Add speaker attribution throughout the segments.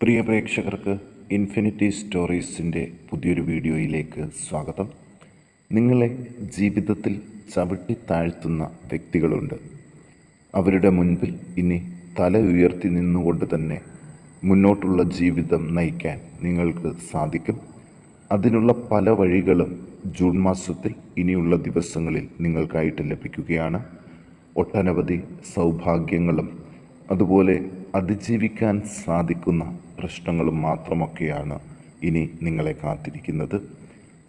Speaker 1: പ്രിയ പ്രേക്ഷകർക്ക് ഇൻഫിനിറ്റി സ്റ്റോറീസിന്റെ പുതിയൊരു വീഡിയോയിലേക്ക് സ്വാഗതം. നിങ്ങളെ ജീവിതത്തിൽ ചവിട്ടി താഴ്ത്തുന്ന വ്യക്തികളുണ്ട്. അവരുടെ മുൻപിൽ ഇനി തല ഉയർത്തി നിന്നുകൊണ്ട് തന്നെ മുന്നോട്ടുള്ള ജീവിതം നയിക്കാൻ നിങ്ങൾക്ക് സാധിക്കും. അതിനുള്ള പല വഴികളും ജൂൺ മാസത്തിൽ ഇനിയുള്ള ദിവസങ്ങളിൽ നിങ്ങൾക്കായിട്ട് ലഭിക്കുകയാണ്. ഒട്ടനവധി സൗഭാഗ്യങ്ങളും അതുപോലെ അതിജീവിക്കാൻ സാധിക്കുന്ന പ്രശ്നങ്ങളും മാത്രമൊക്കെയാണ് ഇനി നിങ്ങളെ കാത്തിരിക്കുന്നത്.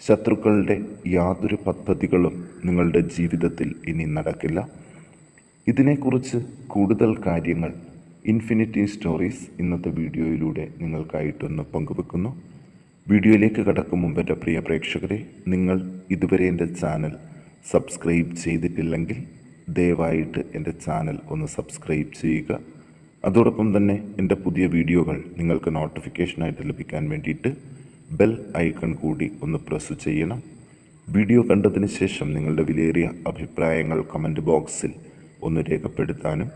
Speaker 1: ശത്രുക്കളുടെ യാതൊരു പദ്ധതികളും നിങ്ങളുടെ ജീവിതത്തിൽ ഇനി നടക്കില്ല. ഇതിനെക്കുറിച്ച് കൂടുതൽ കാര്യങ്ങൾ ഇൻഫിനിറ്റി സ്റ്റോറീസ് ഇന്നത്തെ വീഡിയോയിലൂടെ നിങ്ങൾക്കായിട്ടൊന്ന് പങ്കുവെക്കുന്നു. വീഡിയോയിലേക്ക് കടക്കും മുമ്പ് എന്റെ പ്രിയ പ്രേക്ഷകരെ നിങ്ങൾ ഇതുവരെ എന്റെ ചാനൽ സബ്സ്ക്രൈബ് ചെയ്തിട്ടില്ലെങ്കിൽ ദയവായിട്ട് എന്റെ ചാനൽ ഒന്ന് സബ്സ്ക്രൈബ് ചെയ്യുക. അതോടൊപ്പം തന്നെ എന്റെ പുതിയ വീഡിയോകൾ നിങ്ങൾക്ക് നോട്ടിഫിക്കേഷനായിട്ട് ലഭിക്കാൻ വേണ്ടിയിട്ട് ബെൽ ഐക്കൺ കൂടി ഒന്ന് പ്രസ് ചെയ്യണം. വീഡിയോ കണ്ടതിന് ശേഷം നിങ്ങളുടെ വിലയേറിയ അഭിപ്രായങ്ങൾ കമന്റ് ബോക്സിൽ ഒന്ന് രേഖപ്പെടുത്താനും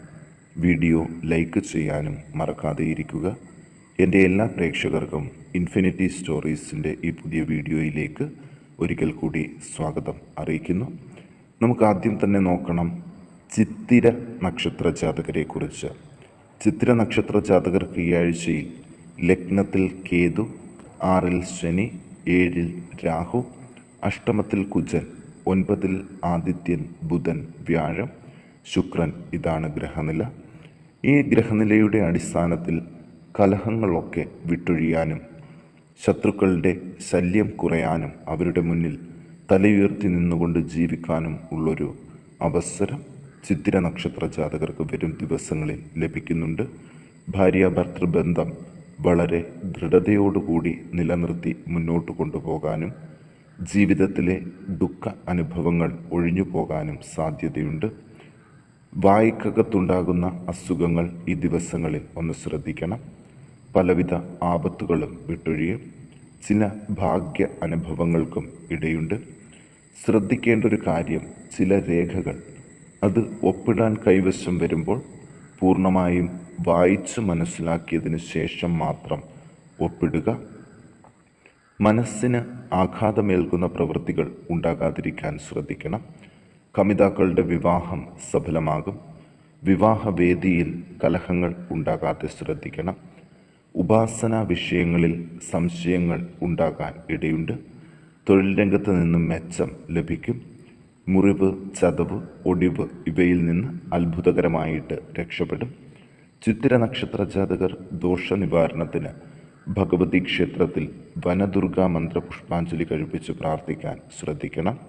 Speaker 1: വീഡിയോ ലൈക്ക് ചെയ്യാനും മറക്കാതെ ഇരിക്കുക. എന്റെ എല്ലാ പ്രേക്ഷകർക്കും ഇൻഫിനിറ്റി സ്റ്റോറീസിന്റെ ഈ പുതിയ വീഡിയോയിലേക്ക് ഒരിക്കൽ കൂടി സ്വാഗതം അറിയിക്കുന്നു. നമുക്ക് ആദ്യം തന്നെ നോക്കണം ചിത്തിര നക്ഷത്ര ജാതകരെക്കുറിച്ച്. ചിത്തിര നക്ഷത്ര ജാതകർക്ക് ഈ ആഴ്ചയിൽ ലഗ്നത്തിൽ കേതു ആറിൽ ശനി ഏഴിൽ രാഹു അഷ്ടമത്തിൽ കുജൻ ഒൻപതിൽ ആദിത്യൻ ബുധൻ വ്യാഴം ശുക്രൻ ഇതാണ് ഗ്രഹനില. ഈ ഗ്രഹനിലയുടെ അടിസ്ഥാനത്തിൽ കലഹങ്ങളൊക്കെ വിട്ടൊഴിയാനും ശത്രുക്കളുടെ ശല്യം കുറയാനും അവരുടെ മുന്നിൽ തലയുയർത്തി നിന്നുകൊണ്ട് ജീവിക്കാനും ഉള്ളൊരു അവസരം ചിത്തിര നക്ഷത്ര ജാതകർക്ക് വരും ദിവസങ്ങളിൽ ലഭിക്കുന്നുണ്ട്. ഭാര്യ ഭർത്തൃബന്ധം വളരെ ദൃഢതയോടുകൂടി നിലനിർത്തി മുന്നോട്ട് കൊണ്ടുപോകാനും ജീവിതത്തിലെ ദുഃഖ അനുഭവങ്ങൾ ഒഴിഞ്ഞു പോകാനും സാധ്യതയുണ്ട്. വായിക്കകത്തുണ്ടാകുന്ന അസുഖങ്ങൾ ഈ ദിവസങ്ങളിൽ ഒന്ന് ശ്രദ്ധിക്കണം. പലവിധ ആപത്തുകളും വിട്ടൊഴിയും. ചില ഭാഗ്യ അനുഭവങ്ങൾക്കും ഇടയുണ്ട്. ശ്രദ്ധിക്കേണ്ട ഒരു കാര്യം ചില രേഖകൾ അത് ഒപ്പിടാൻ കൈവശം വരുമ്പോൾ പൂർണമായും വായിച്ച് മനസ്സിലാക്കിയതിന് ശേഷം മാത്രം ഒപ്പിടുക. മനസ്സിന് ആഘാതമേൽക്കുന്ന പ്രവൃത്തികൾ ഉണ്ടാകാതിരിക്കാൻ ശ്രദ്ധിക്കണം. കമിതാക്കളുടെ വിവാഹം സഫലമാകും. വിവാഹവേദിയിൽ കലഹങ്ങൾ ഉണ്ടാകാതെ ശ്രദ്ധിക്കണം. ഉപാസന വിഷയങ്ങളിൽ സംശയങ്ങൾ ഉണ്ടാകാൻ ഇടയുണ്ട്. തൊഴിൽ രംഗത്ത് നിന്നും മെച്ചം ലഭിക്കും. മുറിവ് ചതവ് ഒടിവ് ഇവയിൽ നിന്ന് അത്ഭുതകരമായിട്ട് രക്ഷപ്പെടും. ചിത്തിര നക്ഷത്ര ജാതകർ ദോഷനിവാരണത്തിന് ഭഗവതി ക്ഷേത്രത്തിൽ വനദുർഗാ മന്ത്ര പുഷ്പാഞ്ജലി കഴിപ്പിച്ച് പ്രാർത്ഥിക്കാൻ ശ്രദ്ധിക്കണം.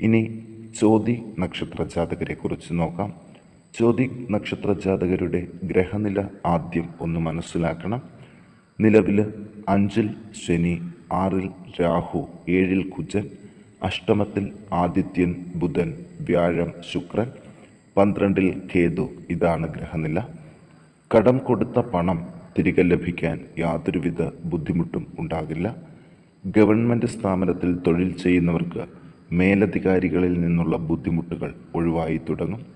Speaker 1: ഇനി ചോതി നക്ഷത്ര ജാതകരെക്കുറിച്ച് നോക്കാം. ചോതി നക്ഷത്ര ജാതകരുടെ ഗ്രഹനില ആദ്യം ഒന്ന് മനസ്സിലാക്കണം. നിലവിൽ അഞ്ചിൽ ശനി ആറിൽ രാഹു ഏഴിൽ കുജൻ അഷ്ടമത്തിൽ ആദിത്യൻ ബുധൻ വ്യാഴം ശുക്രൻ പന്ത്രണ്ടിൽ കേതു. ഇതാണ് ഗ്രഹനില. കടം കൊടുത്ത പണം തിരികെ ലഭിക്കാൻ യാതൊരുവിധ ബുദ്ധിമുട്ടും ഉണ്ടാകില്ല. ഗവൺമെന്റ് സ്ഥാപനത്തിൽ തൊഴിൽ ചെയ്യുന്നവർക്ക് മേലധികാരികളിൽ നിന്നുള്ള ബുദ്ധിമുട്ടുകൾ ഒഴിവായി തുടങ്ങും.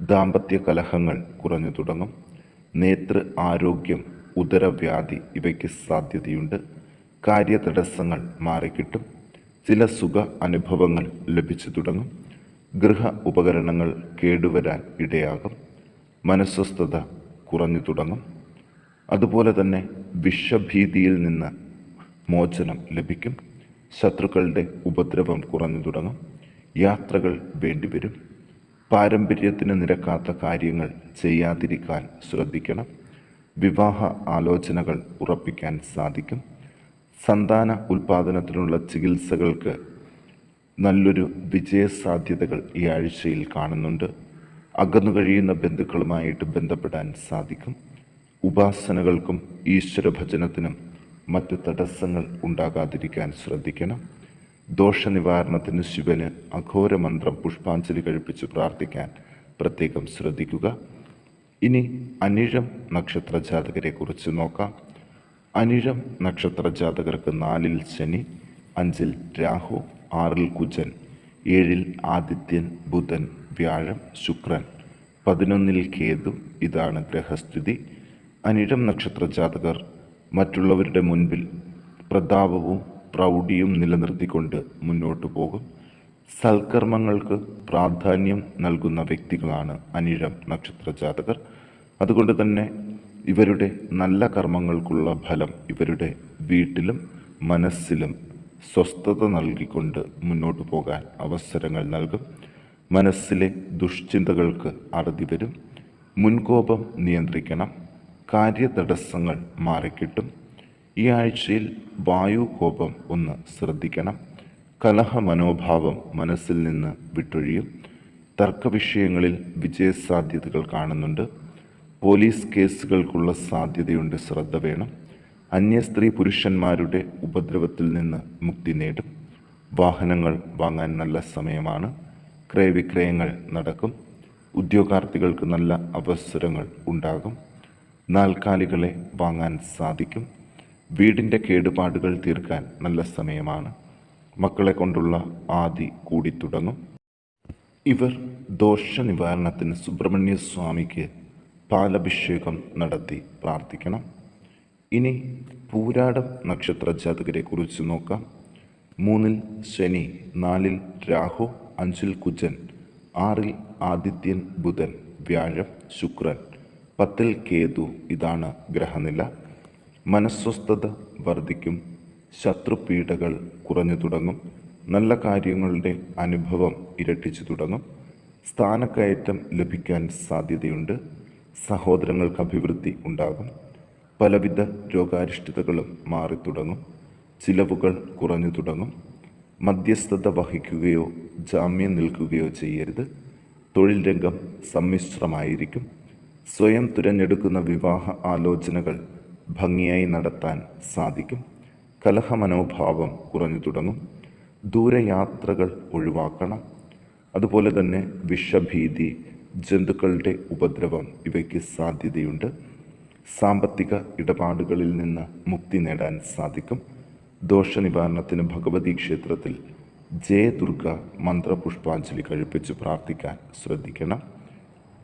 Speaker 1: ദാമ്പത്യ കലഹങ്ങൾ കുറഞ്ഞു തുടങ്ങും. നേത്ര ആരോഗ്യം ഉദരവ്യാധി ഇവയ്ക്ക് സാധ്യതയുണ്ട്. കാര്യതടസ്സങ്ങൾ മാറിക്കിട്ടും. ചില സുഖ അനുഭവങ്ങൾ ലഭിച്ചു തുടങ്ങും. ഗൃഹ ഉപകരണങ്ങൾ കേടുവരാൻ ഇടയാകും. മനസ്വസ്ഥത കുറഞ്ഞു തുടങ്ങും. അതുപോലെ തന്നെ വിഷഭീതിയിൽ നിന്ന് മോചനം ലഭിക്കും. ശത്രുക്കളുടെ ഉപദ്രവം കുറഞ്ഞു തുടങ്ങും. യാത്രകൾ വേണ്ടിവരും പാരമ്പര്യത്തിന് നിരക്കാത്ത കാര്യങ്ങൾ ചെയ്യാതിരിക്കാൻ ശ്രദ്ധിക്കണം. വിവാഹ ആലോചനകൾ ഉറപ്പിക്കാൻ സാധിക്കും. സന്താന ഉൽപാദനത്തിനുള്ള ചികിത്സകൾക്ക് നല്ലൊരു വിജയസാധ്യതകൾ ഈ ആഴ്ചയിൽ കാണുന്നുണ്ട്. അകന്നു കഴിയുന്ന ബന്ധുക്കളുമായിട്ട് ബന്ധപ്പെടാൻ സാധിക്കും. ഉപാസനകൾക്കും ഈശ്വരഭജനത്തിനും മറ്റ് തടസ്സങ്ങൾ ഉണ്ടാകാതിരിക്കാൻ ശ്രദ്ധിക്കണം. ദോഷനിവാരണത്തിന് ശിവന് അഘോരമന്ത്രം പുഷ്പാഞ്ജലി കഴിപ്പിച്ച് പ്രാർത്ഥിക്കാൻ പ്രത്യേകം ശ്രദ്ധിക്കുക. ഇനി അനിഴം നക്ഷത്ര ജാതകരെക്കുറിച്ച് നോക്കാം. അനിഴം നക്ഷത്ര ജാതകർക്ക് നാലിൽ ശനി അഞ്ചിൽ രാഹു ആറിൽ കുജൻ ഏഴിൽ ആദിത്യൻ ബുധൻ വ്യാഴം ശുക്രൻ പതിനൊന്നിൽ കേതു ഇതാണ് ഗ്രഹസ്ഥിതി. അനിഴം നക്ഷത്ര ജാതകർ മറ്റുള്ളവരുടെ മുൻപിൽ പ്രതാപവും പ്രൗഢിയും നിലനിർത്തിക്കൊണ്ട് മുന്നോട്ടു പോകും. സൽക്കർമ്മങ്ങൾക്ക് പ്രാധാന്യം നൽകുന്ന വ്യക്തികളാണ് അനിഴം നക്ഷത്ര ജാതകർ അതുകൊണ്ട് തന്നെ ഇവരുടെ നല്ല കർമ്മങ്ങൾക്കുള്ള ഫലം ഇവരുടെ വീട്ടിലും മനസ്സിലും സ്വസ്ഥത നൽകിക്കൊണ്ട് മുന്നോട്ടു പോകാൻ അവസരങ്ങൾ നൽകും. മനസ്സിലെ ദുഷ്ചിന്തകൾക്ക് അറുതി വരും. മുൻകോപം നിയന്ത്രിക്കണം. കാര്യതടസ്സങ്ങൾ മാറിക്കിട്ടും. ഈ ആഴ്ചയിൽ വായു കോപം ഒന്ന് ശ്രദ്ധിക്കണം. കലഹ മനോഭാവം മനസ്സിൽ നിന്ന് വിട്ടൊഴിയും. തർക്കവിഷയങ്ങളിൽ വിജയസാധ്യതകൾ കാണുന്നുണ്ട്. പോലീസ് കേസുകൾക്കുള്ള സാധ്യതയുണ്ട്. ശ്രദ്ധ വേണം. അന്യ സ്ത്രീ പുരുഷന്മാരുടെ ഉപദ്രവത്തിൽ നിന്ന് മുക്തി നേടും. വാഹനങ്ങൾ വാങ്ങാൻ നല്ല സമയമാണ്. ക്രയവിക്രയങ്ങൾ നടക്കും. ഉദ്യോഗാർത്ഥികൾക്ക് നല്ല അവസരങ്ങൾ ഉണ്ടാകും. നാൽക്കാലികളെ വാങ്ങാൻ സാധിക്കും. വീടിന്റെ കേടുപാടുകൾ തീർക്കാൻ നല്ല സമയമാണ്. മക്കളെ കൊണ്ടുള്ള ആദി കൂടി തുടങ്ങും. ഇവർ ദോഷ നിവാരണത്തിന് സുബ്രഹ്മണ്യ സ്വാമിക്ക് പാലഭിഷേകം നടത്തി പ്രാർത്ഥിക്കണം. ഇനി പൂരാടം നക്ഷത്ര ജാതകരെ കുറിച്ച് നോക്കാം. മൂന്നിൽ ശനി നാലിൽ രാഹു അഞ്ചിൽ കുജൻ ആറിൽ ആദിത്യൻ ബുധൻ വ്യാഴം ശുക്രൻ പത്തിൽ കേതു ഇതാണ് ഗ്രഹനില. മനസ്വസ്ഥത വർദ്ധിക്കും ശത്രുപീഡകൾ കുറഞ്ഞു തുടങ്ങും നല്ല കാര്യങ്ങളുടെ അനുഭവം ഇരട്ടിച്ചു തുടങ്ങും സ്ഥാനക്കയറ്റം ലഭിക്കാൻ സാധ്യതയുണ്ട്. സഹോദരങ്ങൾക്ക് അഭിവൃദ്ധി ഉണ്ടാകും. പലവിധ രോഗാരിഷ്ടതകളും മാറിത്തുടങ്ങും. ചിലവുകൾ കുറഞ്ഞു തുടങ്ങും. മധ്യസ്ഥത വഹിക്കുകയോ ജാമ്യം നിൽക്കുകയോ ചെയ്യരുത്. തൊഴിൽ രംഗം സമ്മിശ്രമായിരിക്കും. സ്വയം തിരഞ്ഞെടുക്കുന്ന വിവാഹ ആലോചനകൾ ഭംഗിയായി നടത്താൻ സാധിക്കും. കലഹമനോഭാവം കുറഞ്ഞു തുടങ്ങും. ദൂരയാത്രകൾ ഒഴിവാക്കണം. അതുപോലെ തന്നെ വിഷഭീതി ജന്തുക്കളുടെ ഉപദ്രവം ഇവയ്ക്ക് സാധ്യതയുണ്ട്. സാമ്പത്തിക ഇടപാടുകളിൽ നിന്ന് മുക്തി നേടാൻ സാധിക്കും. ദോഷനിവാരണത്തിന് ഭഗവതി ക്ഷേത്രത്തിൽ ജയദുർഗ മന്ത്രപുഷ്പാഞ്ജലി കഴിപ്പിച്ച് പ്രാർത്ഥിക്കാൻ ശ്രദ്ധിക്കണം.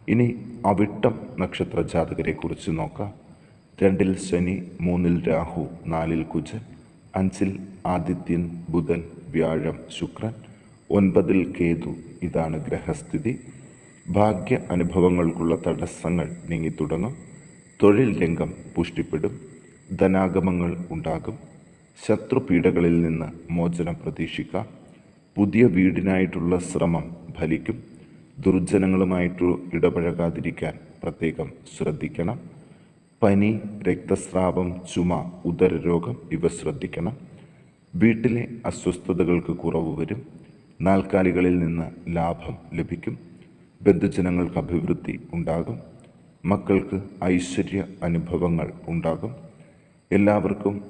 Speaker 1: ഇനി അവിട്ടം നക്ഷത്ര ജാതകരെക്കുറിച്ച് നോക്കാം. രണ്ടിൽ ശനി മൂന്നിൽ രാഹു നാലിൽ കുജൻ അഞ്ചിൽ ആദിത്യൻ ബുധൻ വ്യാഴം ശുക്രൻ ഒൻപതിൽ കേതു. ഇതാണ് ഗ്രഹസ്ഥിതി. ഭാഗ്യ അനുഭവങ്ങൾക്കുള്ള തടസ്സങ്ങൾ നീങ്ങിത്തുടങ്ങും തൊഴിൽ രംഗം പുഷ്ടിപ്പെടും. ധനാഗമങ്ങൾ ഉണ്ടാകും. ശത്രുപീഡകളിൽ നിന്ന് മോചനം പ്രതീക്ഷിക്കാം. പുതിയ വീടിനായിട്ടുള്ള ശ്രമം ഫലിക്കും. ദുർജനങ്ങളുമായിട്ട് ഇടപഴകാതിരിക്കാൻ പ്രത്യേകം ശ്രദ്ധിക്കണം. പനി രക്തസ്രാവം ചുമ ഉദരരോഗം ഇവ ശ്രദ്ധിക്കണം. വീട്ടിലെ അസ്വസ്ഥതകൾക്ക് കുറവ് വരും. നാൽക്കാലികളിൽ നിന്ന് ലാഭം ലഭിക്കും. ബന്ധുജനങ്ങൾക്ക് അഭിവൃദ്ധി ഉണ്ടാകും. മക്കൾക്ക് ഐശ്വര്യ അനുഭവങ്ങൾ ഉണ്ടാകും. എല്ലാവർക്കും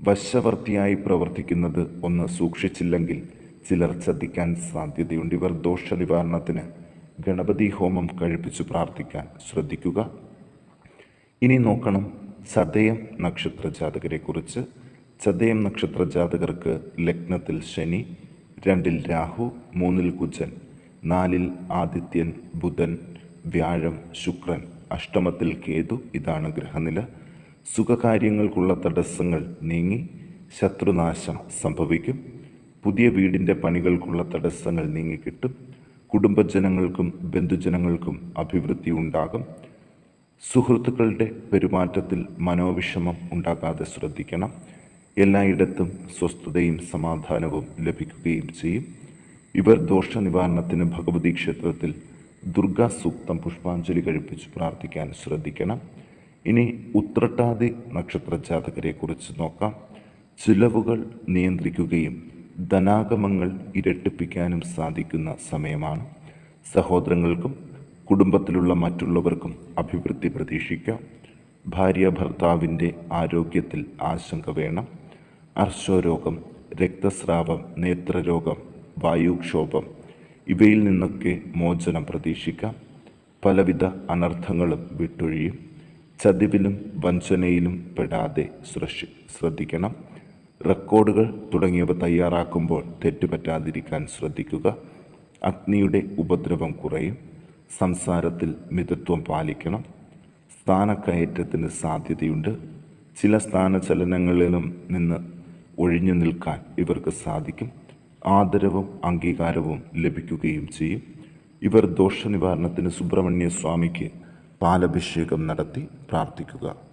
Speaker 1: വശവർത്തിയായി പ്രവർത്തിക്കുന്നത് ഒന്ന് സൂക്ഷിച്ചില്ലെങ്കിൽ ചിലർ ചതിക്കാൻ സാധ്യതയുണ്ട്. ഇവർ ദോഷ നിവാരണത്തിന് ഗണപതി ഹോമം കഴിപ്പിച്ചു പ്രാർത്ഥിക്കാൻ ശ്രദ്ധിക്കുക. ഇനി നോക്കണം ചതയം നക്ഷത്ര ജാതകരെ കുറിച്ച് ചതയം നക്ഷത്ര ജാതകർക്ക് ലഗ്നത്തിൽ ശനി രണ്ടിൽ രാഹു മൂന്നിൽ കുജൻ. നാലിൽ ആദിത്യൻ ബുധൻ വ്യാഴം ശുക്രൻ. അഷ്ടമത്തിൽ കേതു ഇതാണ് ഗ്രഹനില. സുഖകാര്യങ്ങൾക്കുള്ള തടസ്സങ്ങൾ നീങ്ങി ശത്രുനാശം സംഭവിക്കും. പുതിയ വീടിന്റെ പണികൾക്കുള്ള തടസ്സങ്ങൾ നീങ്ങിക്കിട്ടും കുടുംബജനങ്ങൾക്കും ബന്ധുജനങ്ങൾക്കും അഭിവൃദ്ധി ഉണ്ടാകും. സുഹൃത്തുക്കളുടെ പെരുമാറ്റത്തിൽ മനോവിഷമം ഉണ്ടാകാതെ ശ്രദ്ധിക്കണം. എല്ലായിടത്തും സ്വസ്ഥതയും സമാധാനവും ലഭിക്കുകയും ചെയ്യും. ഇവർ ദോഷ നിവാരണത്തിന് ഭഗവതി ക്ഷേത്രത്തിൽ ദുർഗാ സൂക്തം പുഷ്പാഞ്ജലി കഴിപ്പിച്ച് പ്രാർത്ഥിക്കാൻ ശ്രദ്ധിക്കണം. ഇനി ഉത്രട്ടാതി നക്ഷത്ര ജാതകരെ കുറിച്ച് നോക്കാം. ചിലവുകൾ നിയന്ത്രിക്കുകയും ധനാഗമങ്ങൾ ഇരട്ടിപ്പിക്കാനും സാധിക്കുന്ന സമയമാണ്. സഹോദരങ്ങൾക്കും കുടുംബത്തിലുള്ള മറ്റുള്ളവർക്കും അഭിവൃദ്ധി പ്രതീക്ഷിക്കാം. ഭാര്യ ഭർത്താവിന്റെ ആരോഗ്യത്തിൽ ആശങ്ക വേണം. അർശോരോഗം രക്തസ്രാവം നേത്രരോഗം വായുക്ഷോഭം ഇവയിൽ നിന്നൊക്കെ മോചനം പ്രതീക്ഷിക്കാം. പലവിധ അനർത്ഥങ്ങളും വിട്ടൊഴിയും. ചതിവിലും വഞ്ചനയിലും പെടാതെ ശ്രദ്ധി ശ്രദ്ധിക്കണം. റെക്കോർഡുകൾ തുടങ്ങിയവ തയ്യാറാക്കുമ്പോൾ തെറ്റുപറ്റാതിരിക്കാൻ ശ്രദ്ധിക്കുക. അഗ്നിയുടെ ഉപദ്രവം കുറയും. സംസാരത്തിൽ മിതത്വം പാലിക്കണം. സ്ഥാനക്കയറ്റത്തിന് സാധ്യതയുണ്ട്. ചില സ്ഥാനചലനങ്ങളിലും നിന്ന് ഒഴിഞ്ഞു നിൽക്കാൻ ഇവർക്ക് സാധിക്കും. ആദരവും അംഗീകാരവും ലഭിക്കുകയും ചെയ്യും. ഇവർ ദോഷനിവാരണത്തിന് സുബ്രഹ്മണ്യ സ്വാമിക്ക് പാലഭിഷേകം നടത്തി പ്രാർത്ഥിക്കുക.